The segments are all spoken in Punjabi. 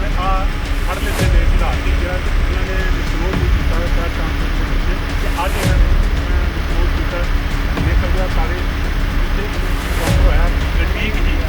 ਨਾਲ ਆ ਫੜ ਲੈਂਦੇ ਨੇ ਜਿਹੜਾ ਕਿ ਜਿਹੜਾ ਇਹਨਾਂ ਨੇ ਵਿਸ਼ਰੋਧ ਨਹੀਂ ਕੀਤਾ ਤਾਂ ਕਾਂਗਰਸ ਦੇ ਵਿੱਚ ਤੇ ਅੱਜ ਇਹਨਾਂ ਨੇ ਵਿਸ਼ਰੋਧ ਕੀਤਾ ਦੇਖ ਲਿਆ ਸਾਰੇ ਜਿੱਥੇ ਕੰਮ ਹੋਇਆ ਗੱਡੀ ਹੀ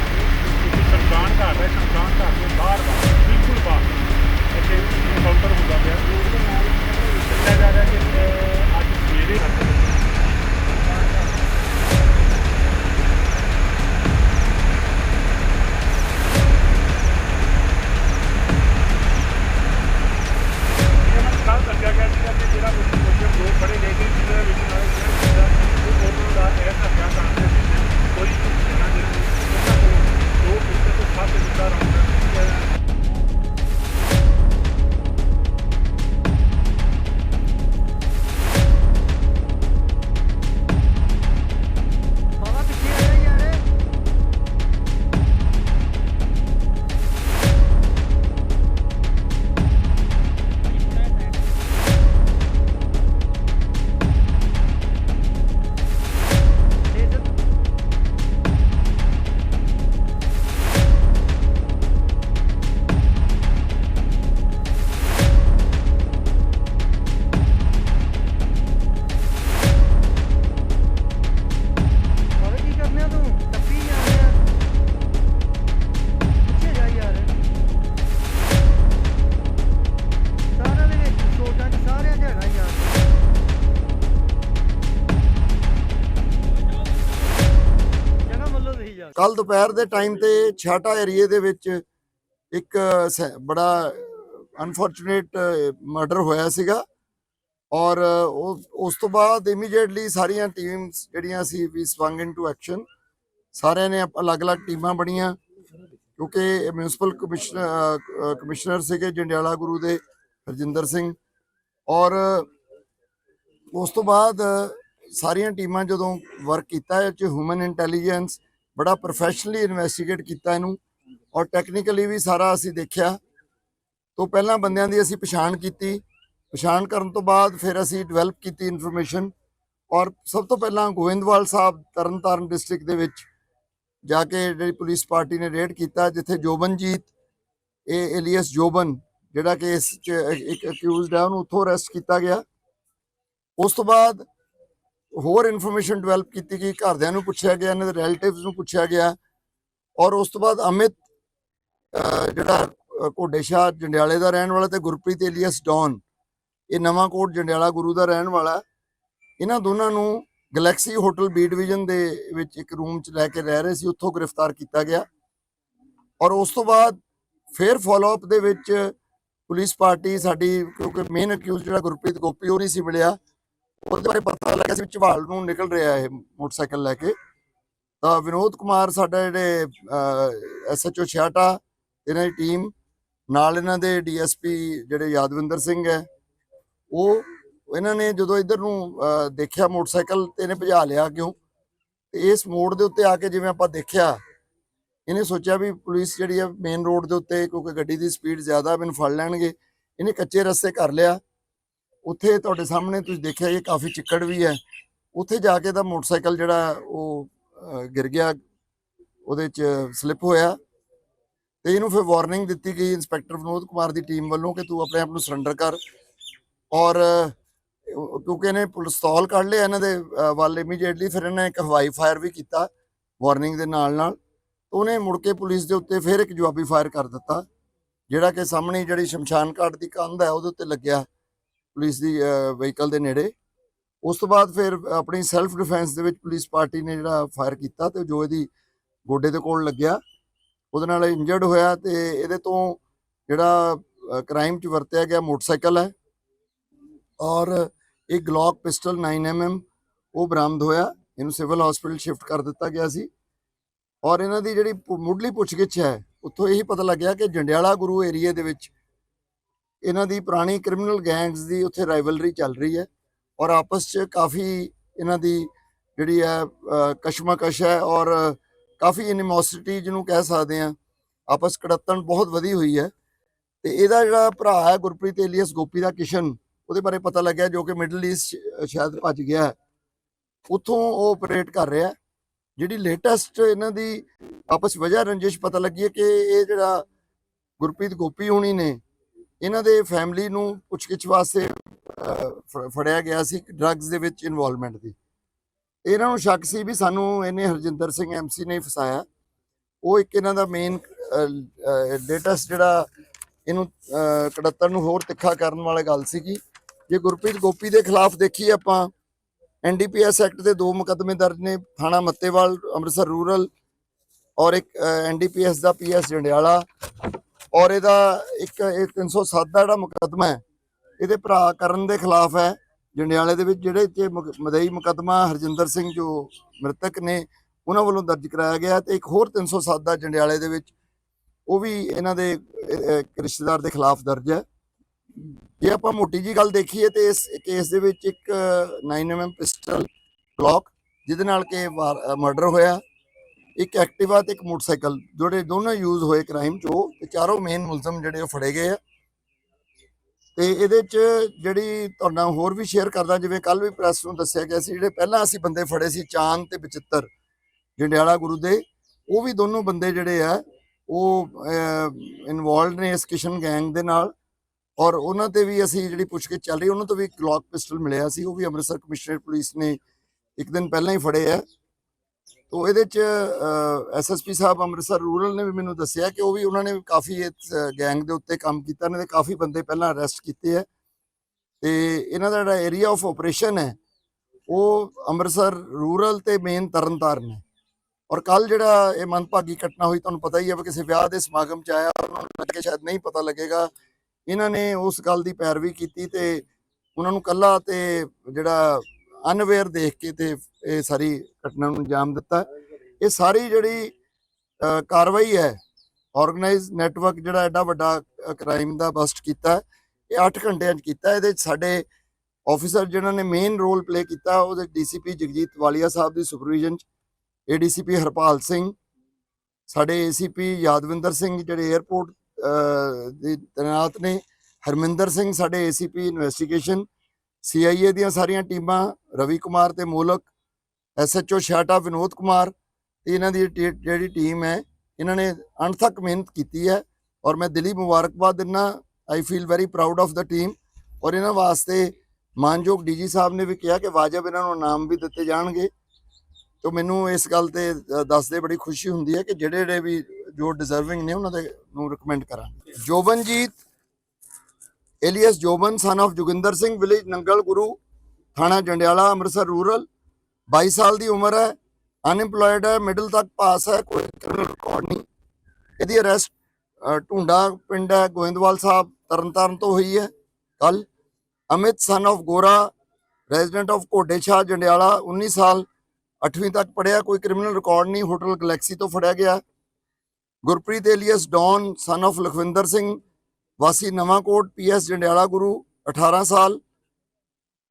ਕੱਲ ਦੁਪਹਿਰ ਦੇ ਟਾਈਮ ਤੇ ਛਾਟਾ ਏਰੀਏ ਦੇ ਵਿੱਚ ਇੱਕ, ਸ- ਬੜਾ ਅਨਫੋਰਚੂਨੇਟ ਮਰਡਰ ਹੋਇਆ ਸੀਗਾ ਔਰ ਉਸ ਤੋਂ ਬਾਅਦ ਇਮੀਡੀਏਟਲੀ ਸਾਰੀਆਂ ਟੀਮਸ ਜਿਹੜੀਆਂ ਸੀ ਵੀ ਸਵੰਗ ਇਨਟੂ ਐਕਸ਼ਨ ਸਾਰਿਆਂ ਨੇ ਅਲੱਗ-ਅਲੱਗ ਟੀਮਾਂ ਬਣੀਆਂ ਕਿਉਂਕਿ ਮਿਊਨਿਸਪਲ ਕਮਿਸ਼ਨਰ ਕਮਿਸ਼ਨਰ ਸੀਗੇ ਜੰਡਿਆਲਾ ਗੁਰੂ ਦੇ, ਹਰਜਿੰਦਰ ਸਿੰਘ ਔਰ ਉਸ ਤੋਂ ਬਾਅਦ ਸਾਰੀਆਂ ਟੀਮਾਂ ਜਦੋਂ ਵਰਕ ਕੀਤਾ, ਇਹ ਚ ਹਿਊਮਨ ਇੰਟੈਲੀਜੈਂਸ ਬੜਾ ਪ੍ਰੋਫੈਸ਼ਨਲੀ ਇਨਵੈਸਟੀਗੇਟ ਕੀਤਾ ਇਹਨੂੰ ਔਰ ਟੈਕਨੀਕਲੀ ਵੀ ਸਾਰਾ ਅਸੀਂ ਦੇਖਿਆ। ਤੋਂ ਪਹਿਲਾਂ ਬੰਦਿਆਂ ਦੀ ਅਸੀਂ ਪਛਾਣ ਕੀਤੀ। ਪਛਾਣ ਕਰਨ ਤੋਂ ਬਾਅਦ ਫਿਰ ਅਸੀਂ ਡਿਵੈਲਪ ਕੀਤੀ ਇਨਫੋਰਮੇਸ਼ਨ ਔਰ ਸਭ ਤੋਂ ਪਹਿਲਾਂ ਗੋਇੰਦਵਾਲ ਸਾਹਿਬ ਤਰਨਤਾਰਨ ਡਿਸਟ੍ਰਿਕਟ ਦੇ ਵਿੱਚ ਜਾ ਕੇ ਜਿਹੜੀ ਪੁਲਿਸ ਪਾਰਟੀ ਨੇ ਰੇਡ ਕੀਤਾ, ਜਿੱਥੇ ਜੋਬਨਜੀਤ, ਇਹ ਏਲੀਅਸ ਜੋਬਨ, ਜਿਹੜਾ ਕਿ ਇਸ ਚ ਇੱਕ ਅਕਿਊਜ਼ਡ ਹੈ, ਉਹਨੂੰ ਉੱਥੋਂ ਅਰੈਸਟ ਕੀਤਾ ਗਿਆ। ਉਸ ਤੋਂ ਬਾਅਦ ਹੋਰ ਇਨਫੋਰਮੇਸ਼ਨ ਡਿਵੈਲਪ ਕੀਤੀ ਗਈ ਘਰਦਿਆਂ ਨੂੰ ਪੁੱਛਿਆ ਗਿਆ ਇਹਨਾਂ ਦੇ ਰਿਲੇਟਿਵਸ ਨੂੰ ਪੁੱਛਿਆ ਗਿਆ ਔਰ ਉਸ ਤੋਂ ਬਾਅਦ ਅਮਿਤ ਜਿਹੜਾ ਅਹ, ਸ਼ਾਹ ਜੰਡਿਆਲੇ ਦਾ ਰਹਿਣ ਵਾਲਾ ਤੇ ਗੁਰਪ੍ਰੀਤ ਏਲੀਅਸ ਡੌਨ ਇਹ ਨਵਾਂ ਕੋਟ ਜੰਡਿਆਲਾ ਗੁਰੂ ਦਾ ਰਹਿਣ ਵਾਲਾ ਇਹਨਾਂ ਦੋਨਾਂ ਨੂੰ ਗੈਲੈਕਸੀ ਹੋਟਲ ਬੀ ਡਿਵੀਜ਼ਨ ਦੇ ਵਿੱਚ ਇੱਕ ਰੂਮ 'ਚ ਲੈ ਕੇ ਰਹਿ ਰਹੇ ਸੀ ਉੱਥੋਂ ਗ੍ਰਿਫਤਾਰ ਕੀਤਾ ਗਿਆ ਔਰ ਉਸ ਤੋਂ ਬਾਅਦ ਫਿਰ ਫਾਲੋ ਅਪ ਦੇ ਵਿੱਚ ਪੁਲਿਸ ਪਾਰਟੀ ਸਾਡੀ ਕਿਉਂਕਿ ਮੇਨ ਅਕਿਊਜ਼ ਜਿਹੜਾ ਗੁਰਪ੍ਰੀਤ ਗੋਪੀ ਉਹ ਨਹੀਂ ਸੀ ਮਿਲਿਆ। ਉਹਦੇ ਬਾਰੇ ਪਤਾ ਲੱਗਿਆ ਸੀ ਝਵਾਲ ਨੂੰ ਨਿਕਲ ਰਿਹਾ ਇਹ ਮੋਟਰਸਾਈਕਲ ਲੈ ਕੇ। ਤਾਂ ਵਿਨੋਦ ਕੁਮਾਰ ਸਾਡਾ ਜਿਹੜੇ ਐਸਐਚਓ ਛਿਆਟਾ ਇਹਨਾਂ ਦੀ ਟੀਮ ਨਾਲ ਇਹਨਾਂ ਦੇ ਡੀਐਸਪੀ ਜਿਹੜੇ ਯਾਦਵਿੰਦਰ ਸਿੰਘ ਹੈ ਉਹ ਇਹਨਾਂ ਨੇ ਜਦੋਂ ਇੱਧਰ ਨੂੰ ਅਹ, ਦੇਖਿਆ ਮੋਟਰਸਾਈਕਲ ਤੇ ਇਹਨੇ ਭਜਾ ਲਿਆ ਕਿਉਂ ਤੇ ਇਸ ਮੋੜ ਦੇ ਉੱਤੇ ਆ ਕੇ ਜਿਵੇਂ ਆਪਾਂ ਦੇਖਿਆ ਇਹਨੇ ਸੋਚਿਆ ਵੀ ਪੁਲਿਸ ਜਿਹੜੀ ਹੈ ਮੇਨ ਰੋਡ ਦੇ ਉੱਤੇ ਕਿਉਂਕਿ ਗੱਡੀ ਦੀ ਸਪੀਡ ਜ਼ਿਆਦਾ ਮੈਨੂੰ ਫੜ ਲੈਣਗੇ ਇਹਨੇ ਕੱਚੇ ਰਸਤੇ ਕਰ ਲਿਆ। ਉੱਥੇ ਤੁਹਾਡੇ ਸਾਹਮਣੇ ਤੁਸੀਂ ਦੇਖਿਆ ਇਹ ਕਾਫੀ ਚਿੱਕੜ ਵੀ ਹੈ। ਉੱਥੇ ਜਾ ਕੇ ਤਾਂ ਮੋਟਰਸਾਈਕਲ ਜਿਹੜਾ ਉਹ ਗਿਰ ਗਿਆ। ਉਹਦੇ ਚ ਸਲਿੱਪ ਹੋਇਆ। ਤੇ ਇਹਨੂੰ ਫਿਰ ਵਾਰਨਿੰਗ ਦਿੱਤੀ ਗਈ ਇੰਸਪੈਕਟਰ ਵਿਨੋਦ ਕੁਮਾਰ ਦੀ ਟੀਮ ਵੱਲੋਂ ਕਿ ਤੂੰ ਆਪਣੇ ਆਪ ਨੂੰ ਸਰੈਂਡਰ ਕਰ। ਔਰ ਕਿਉਂਕਿ ਇਹਨੇ ਪਿਸਤੌਲ ਕੱਢ ਲਿਆ ਇਹਨਾਂ ਦੇ ਵੱਲ ਇਮੀਡੀਏਟਲੀ ਫਿਰ ਇਹਨੇ ਇੱਕ ਹਵਾਈ ਫਾਇਰ ਵੀ ਕੀਤਾ ਵਾਰਨਿੰਗ ਦੇ ਨਾਲ ਨਾਲ। ਉਹਨੇ ਮੁੜ ਕੇ ਪੁਲਿਸ ਦੇ ਉੱਤੇ ਫਿਰ ਇੱਕ ਜਵਾਬੀ ਫਾਇਰ ਕਰ ਦਿੱਤਾ, ਜਿਹੜਾ ਕਿ ਸਾਹਮਣੇ ਜਿਹੜੀ ਸ਼ਮਸ਼ਾਨ ਘਾਟ ਦੀ ਕੰਧ ਹੈ ਉਹਦੇ ਉੱਤੇ ਲੱਗਿਆ। ਪੁਲਿਸ ਦੀ ਵਹੀਕਲ ਦੇ ਨੇੜੇ। ਉਸ ਤੋਂ ਬਾਅਦ ਫਿਰ ਆਪਣੀ ਸੈਲਫ ਡਿਫੈਂਸ ਦੇ ਵਿੱਚ ਪੁਲਿਸ ਪਾਰਟੀ ਨੇ ਜਿਹੜਾ ਫਾਇਰ ਕੀਤਾ ਤੇ ਜੋ ਇਹਦੀ ਗੋਡੇ ਦੇ ਕੋਲ ਲੱਗਿਆ। ਉਹਦੇ ਨਾਲ ਇੰਜਰਡ ਹੋਇਆ ਤੇ ਇਹਦੇ ਤੋਂ ਜਿਹੜਾ ਕ੍ਰਾਈਮ 'ਚ ਵਰਤਿਆ ਗਿਆ ਮੋਟਰਸਾਈਕਲ ਹੈ। ਔਰ ਇੱਕ ਗਲੌਕ ਪਿਸਟਲ 9mm ਉਹ ਬਰਾਮਦ ਹੋਇਆ। ਇਹਨੂੰ ਸਿਵਲ ਹਸਪੀਟਲ ਸ਼ਿਫਟ ਕਰ ਦਿੱਤਾ ਗਿਆ ਸੀ। ਔਰ ਇਹਨਾਂ ਦੀ ਜਿਹੜੀ ਪੁ- ਮੁੱਢਲੀ ਪੁੱਛਗਿੱਛ ਹੈ, ਉੱਥੋਂ ਇਹੀ ਪਤਾ ਲੱਗਿਆ ਕਿ ਜੰਡਿਆਲਾ ਗੁਰੂ ਏਰੀਏ ਦੇ ਵਿੱਚ ਇਹਨਾਂ ਦੀ ਪੁਰਾਣੀ ਕ੍ਰਿਮੀਨਲ ਗੈਂਗਸ ਦੀ ਉੱਥੇ ਰਾਈਵਲਰੀ ਚੱਲ ਰਹੀ ਹੈ ਔਰ ਆਪਸ 'ਚ ਕਾਫੀ ਇਹਨਾਂ ਦੀ ਜਿਹੜੀ ਹੈ ਕਸ਼ਮਕਸ਼ ਹੈ ਔਰ ਕਾਫੀ ਐਨੀਮੋਸਿਟੀ ਜਿਹਨੂੰ ਕਹਿ ਸਕਦੇ ਆ ਆਪਸ ਕੜੱਤਣ ਬਹੁਤ ਵਧੀ ਹੋਈ ਹੈ ਤੇ ਇਹਦਾ ਜਿਹੜਾ ਭਰਾ ਹੈ ਗੁਰਪ੍ਰੀਤ ਏਲੀਅਸ ਗੋਪੀ ਦਾ ਕਿਸ਼ਨ, ਉਹਦੇ ਬਾਰੇ ਪਤਾ ਲੱਗਿਆ ਜੋ ਕਿ ਮਿਡਲ ਈਸਟ ਸ਼ਾਇਦ ਭੱਜ ਗਿਆ ਹੈ। ਉੱਥੋਂ ਉਹ ਆਪਰੇਟ ਕਰ ਰਿਹਾ ਜਿਹੜੀ ਲੇਟੈਸਟ ਇਹਨਾਂ ਦੀ ਆਪਸ ਵਜ੍ਹਾ ਰੰਜਿਸ਼ ਪਤਾ ਲੱਗੀ ਹੈ ਕਿ ਇਹ ਜਿਹੜਾ ਗੁਰਪ੍ਰੀਤ ਗੋਪੀ ਹੋਣੀ ਨੇ ਇਹਨਾਂ ਦੇ ਫੈਮਿਲੀ ਨੂੰ ਪੁੱਛਗਿੱਛ ਵਾਸਤੇ ਫ- ਫੜਿਆ ਗਿਆ ਸੀ ਡਰੱਗਸ ਦੇ ਵਿੱਚ ਇਨਵੋਲਵਮੈਂਟ ਦੀ। ਇਹਨਾਂ ਨੂੰ ਸ਼ੱਕ ਸੀ ਵੀ ਸਾਨੂੰ ਇਹਨੇ ਹਰਜਿੰਦਰ ਸਿੰਘ ਐਮਸੀ ਨੇ ਫਸਾਇਆ। ਉਹ ਇੱਕ ਇਹਨਾਂ ਦਾ ਮੇਨ ਡੇਟਸ ਜਿਹੜਾ ਇਹਨੂੰ ਅਹ, ਕੜੱਤਣ ਨੂੰ ਹੋਰ ਤਿੱਖਾ ਕਰਨ ਵਾਲੀ ਗੱਲ ਸੀਗੀ। ਜੇ ਗੁਰਪ੍ਰੀਤ ਗੋਪੀ ਦੇ ਖਿਲਾਫ ਦੇਖੀਏ ਆਪਾਂ ਐਨਡੀਪੀਐਸ ਐਕਟ ਦੇ ਦੋ ਮੁਕੱਦਮੇ ਦਰਜ ਨੇ ਥਾਣਾ ਮੱਤੇਵਾਲ ਅੰਮ੍ਰਿਤਸਰ ਰੂਰਲ ਔਰ ਇੱਕ ਐਨਡੀਪੀਐਸ ਦਾ ਪੀਐਸ ਜੰਡਿਆਲਾ। ਔਰ ਇਹਦਾ ਇੱਕ, ਇਹ 307 ਦਾ ਜਿਹੜਾ ਮੁਕੱਦਮਾ ਹੈ, ਇਹਦੇ ਭਰਾ ਕਰਨ ਦੇ ਖਿਲਾਫ ਹੈ। ਜੰਡਿਆਲੇ ਦੇ ਵਿੱਚ ਜਿਹੜੇ ਤੇ ਮੁਕ- ਮਦਈ ਮੁਕੱਦਮਾ, ਹਰਜਿੰਦਰ ਸਿੰਘ ਜੋ ਮ੍ਰਿਤਕ ਨੇ, ਉਹਨਾਂ ਵੱਲੋਂ ਦਰਜ ਕਰਾਇਆ ਗਿਆ ਤੇ ਇੱਕ ਹੋਰ 307 ਦਾ ਜੰਡਿਆਲੇ ਦੇ ਵਿੱਚ, ਉਹ ਵੀ ਇਹਨਾਂ ਦੇ ਰਿਸ਼ਤੇਦਾਰ ਦੇ ਖਿਲਾਫ ਦਰਜ ਹੈ। ਜੇ ਆਪਾਂ ਮੋਟੀ ਜੀ ਗੱਲ ਦੇਖੀਏ ਤੇ ਇਸ ਕੇਸ ਦੇ ਵਿੱਚ ਇੱਕ 9mm ਪਿਸਟਲ ਕਲੌਕ ਜਿਹਦੇ ਨਾਲ ਕਿ ਮਰਡਰ ਹੋਇਆ। ਇੱਕ ਐਕਟਿਵਾ ਤੇ ਇੱਕ ਮੋਟਰਸਾਈਕਲ, ਜਿਹੜੇ ਦੋਨੋਂ ਯੂਜ਼ ਹੋਏ ਕ੍ਰਾਈਮ 'ਚ, ਉਹ ਤੇ ਚਾਰੋਂ ਮੇਨ ਮੁਲਜ਼ਮ ਜਿਹੜੇ ਉਹ ਫੜੇ ਗਏ ਆ। ਤੇ ਇਹਦੇ 'ਚ ਜਿਹੜੀ ਤੁਹਾਡਾ ਹੋਰ ਵੀ ਸ਼ੇਅਰ ਕਰਦਾ, ਜਿਵੇਂ ਕੱਲ ਵੀ ਪ੍ਰੈਸ ਨੂੰ ਦੱਸਿਆ ਗਿਆ ਸੀ, ਜਿਹੜੇ ਪਹਿਲਾਂ ਅਸੀਂ ਬੰਦੇ ਫੜੇ ਸੀ, ਚਾਂਦ ਤੇ ਬਚਿੱਤਰ, ਜੰਡਿਆਲਾ ਗੁਰੂ ਦੇ, ਉਹ ਵੀ ਦੋਨੋਂ ਬੰਦੇ ਜਿਹੜੇ ਆ, ਉਹ ਇਨਵੋਲਡ ਨੇ ਇਸ ਕਿਸ਼ਨ ਗੈਂਗ ਦੇ ਨਾਲ। ਔਰ ਉਹਨਾਂ ਤੇ ਵੀ ਅਸੀਂ ਜਿਹੜੀ ਪੁੱਛਗਿੱਛ ਚੱਲ ਰਹੀ, ਉਹਨਾਂ ਤੋਂ ਵੀ ਕਲੌਕ ਪਿਸਟਲ ਮਿਲਿਆ ਸੀ, ਉਹ ਵੀ ਅੰਮ੍ਰਿਤਸਰ ਕਮਿਸ਼ਨਰੇਟ ਪੁਲਿਸ ਨੇ ਇੱਕ ਦਿਨ ਪਹਿਲਾਂ ਹੀ ਫੜੇ ਆ। ਤੋ ਇਹਦੇ ਚ ਐਸਐਸਪੀ ਸਾਹਿਬ ਅੰਮ੍ਰਿਤਸਰ ਰੂਰਲ ਨੇ ਵੀ ਮੈਨੂੰ ਦੱਸਿਆ ਕਿ ਉਹ ਵੀ ਉਹਨਾਂ ਨੇ ਕਾਫੀ ਇਸ ਗੈਂਗ ਦੇ ਉੱਤੇ ਕੰਮ ਕੀਤਾ ਨੇ ਤੇ ਕਾਫੀ ਬੰਦੇ ਪਹਿਲਾਂ ਅਰੈਸਟ ਕੀਤੇ ਆ। ਤੇ ਇਹਨਾਂ ਦਾ ਜਿਹੜਾ ਏਰੀਆ ਆਫ ਆਪਰੇਸ਼ਨ ਹੈ, ਉਹ ਅੰਮ੍ਰਿਤਸਰ ਰੂਰਲ ਤੇ ਮੇਨ ਤਰਨਤਾਰਨ ਹੈ। ਔਰ ਕੱਲ ਜਿਹੜਾ ਇਹ ਮੰਦਭਾਗੀ ਘਟਨਾ ਹੋਈ, ਤੁਹਾਨੂੰ ਪਤਾ ਹੀ ਹੈ ਵੀ ਕਿਸੇ ਵਿਆਹ ਦੇ ਸਮਾਗਮ ਚ ਆਇਆ, ਉਹਨਾਂ ਨੂੰ ਲੱਗੇ ਸ਼ਾਇਦ ਨਹੀਂ ਪਤਾ ਲੱਗੇਗਾ। ਇਹਨਾਂ ਨੇ ਉਸ ਗੱਲ ਦੀ ਪੈਰਵੀ ਕੀਤੀ ਤੇ ਉਹਨਾਂ ਨੂੰ ਕੱਲਾ ਤੇ ਜਿਹੜਾ ਅਨਵੇਅਰ ਦੇਖ ਕੇ ਤੇ ਇਹ ਸਾਰੀ ਘਟਨਾ ਨੂੰ ਅੰਜਾਮ ਦਿੱਤਾ। ਇਹ ਸਾਰੀ ਜਿਹੜੀ ਕਾਰਵਾਈ ਹੈ ਆਰਗੇਨਾਈਜ਼ ਨੈਟਵਰਕ ਜਿਹੜਾ ਐਡਾ ਵੱਡਾ ਕ੍ਰਾਈਮ ਦਾ ਬਸਟ ਕੀਤਾ ਇਹ 8 ਘੰਟਿਆਂ 'ਚ ਕੀਤਾ ਇਹਦੇ 'ਚ ਸਾਡੇ ਆਫੀਸਰ ਜਿਨ੍ਹਾਂ ਨੇ ਮੇਨ ਰੋਲ ਪਲੇ ਕੀਤਾ, ਉਹਦੇ ਡੀਸੀਪੀ ਜਗਜੀਤ ਵਾਲੀਆ ਸਾਹਿਬ ਦੀ ਸੁਪਰਵਿਜ਼ਨ 'ਚ ਏਡੀਸੀਪੀ ਹਰਪਾਲ ਸਿੰਘ, ਸਾਡੇ ਏਸੀਪੀ ਯਾਦਵਿੰਦਰ ਸਿੰਘ ਜਿਹੜੇ 에ਅਰਪੋਰਟ ਦੇ ਤੈਨਾਤ ਨੇ, ਹਰਮਿੰਦਰ ਸਿੰਘ ਸਾਡੇ ਏਸੀਪੀ ਇਨਵੈਸਟੀਗੇਸ਼ਨ ਸੀਆਈਏ ਦੀਆਂ ਸਾਰੀਆਂ ਟੀਮਾਂ ਰਵੀ ਕੁਮਾਰ ਤੇ ਮੋਲਕ ਐਸਐਚਓ ਛਾਟਾ ਵਿਨੋਦ ਕੁਮਾਰ ਤੇ ਇਹਨਾਂ ਦੀ ਟੀ- ਜਿਹੜੀ ਟੀਮ ਹੈ, ਇਹਨਾਂ ਨੇ ਅਣਥੱਕ ਮਿਹਨਤ ਕੀਤੀ ਹੈ ਔਰ ਮੈਂ ਦਿਲੀ ਮੁਬਾਰਕਬਾਦ ਦਿੰਦਾ I feel very proud of the team ਔਰ ਇਹਨਾਂ ਵਾਸਤੇ ਮਾਨਯੋਗ ਡੀਜੀ ਸਾਹਿਬ ਨੇ ਵੀ ਕਿਹਾ ਕਿ ਵਾਜਬ ਇਹਨਾਂ ਨੂੰ ਨਾਮ ਵੀ ਦਿੱਤੇ ਜਾਣਗੇ। ਤੋ ਮੈਨੂੰ ਇਸ ਗੱਲ ਤੇ ਦੱਸਦੇ ਬੜੀ ਖੁਸ਼ੀ ਹੁੰਦੀ ਹੈ ਕਿ ਜਿਹੜੇ ਜਿਹੜੇ ਵੀ ਜੋ ਡਿਜ਼ਰਵਿੰਗ ਨੇ ਉਹਨਾਂ ਦੇ ਨੂੰ ਰეკਮੈਂਡ ਕਰਾਂਗੇ। Jobanjit alias Joban son of Joginder Singh village Nangal Guru ਥਾਣਾ ਜੰਡਿਆਲਾ ਅੰਮ੍ਰਿਤਸਰ ਰੂਰਲ 22 ਸਾਲ ਦੀ ਉਮਰ ਹੈ ਅਨਇੰਪਲੋਇਡ ਹੈ ਮਿਡਲ ਤੱਕ ਪਾਸ ਹੈ ਕੋਈ ਕ੍ਰਿਮੀਨਲ ਰਿਕਾਰਡ ਨਹੀਂ ਇਹਦੀ ਅਰੈਸਟ ਢੁੰਡਾ ਪਿੰਡ ਹੈ ਗੋਇੰਦਵਾਲ ਸਾਹਿਬ ਤਰਨਤਾਰਨ ਤੋਂ ਹੋਈ ਹੈ ਕੱਲ Amit son of Gora resident of Ghode Jandiala 19 ਸਾਲ 8ਵੀਂ ਤੱਕ ਪੜਿਆ ਕੋਈ ਕ੍ਰਿਮੀਨਲ ਰਿਕਾਰਡ ਨਹੀਂ ਹੋਟਲ ਗਲੈਕਸੀ ਤੋਂ ਫੜਿਆ ਗਿਆ Gurpreet alias don son of Lakhwinder Singh ਵਾਸੀ ਨਵਾਂਕੋਟ ਪੀਐਸ ਜੰਡਿਆਲਾ ਗੁਰੂ 18 ਸਾਲ।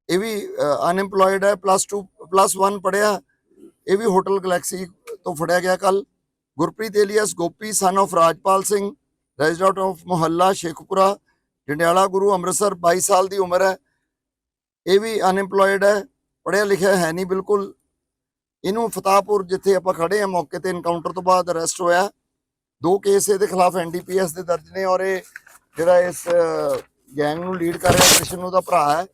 ਇਹ ਵੀ ਅਨਇੰਪਲੋਇਡ ਹੈ ਪਲੱਸ 2 ਪਲੱਸ 1 ਪੜਿਆ ਇਹ ਵੀ ਹੋਟਲ ਗਲੈਕਸੀ ਤੋਂ ਫੜਿਆ ਗਿਆ ਕੱਲ Gurpreet alias Gopi son of Rajpal Singh resident of ਮੁਹੱਲਾ ਸ਼ੇਖਪੁਰਾ, ਜੰਡਿਆਲਾ ਗੁਰੂ, ਅੰਮ੍ਰਿਤਸਰ 22 ਸਾਲ ਦੀ ਉਮਰ ਹੈ। ਇਹ ਵੀ ਅਨਇੰਪਲੋਇਡ ਹੈ ਪੜਿਆ ਲਿਖਿਆ ਹੈ ਨਹੀਂ ਬਿਲਕੁਲ। ਇਹਨੂੰ ਫਤਾਹਪੁਰ ਜਿੱਥੇ ਆਪਾਂ ਖੜੇ ਆ ਮੌਕੇ ਤੇ ਇਨਕਾਊਂਟਰ ਤੋਂ ਬਾਅਦ ਅਰੈਸਟ ਹੋਇਆ। ਦੋ ਕੇਸ ਇਹਦੇ ਖਿਲਾਫ ਐਨਡੀਪੀਐਸ ਦੇ ਦਰਜ ਨੇ ਔਰ ਇਹ ਜਿਹੜਾ ਇਸ ਗੈਂਗ ਨੂੰ ਲੀਡ ਕਰ ਰਿਹਾ ਕ੍ਰਿਸ਼ਨ ਉਹਦਾ ਭਰਾ ਹੈ।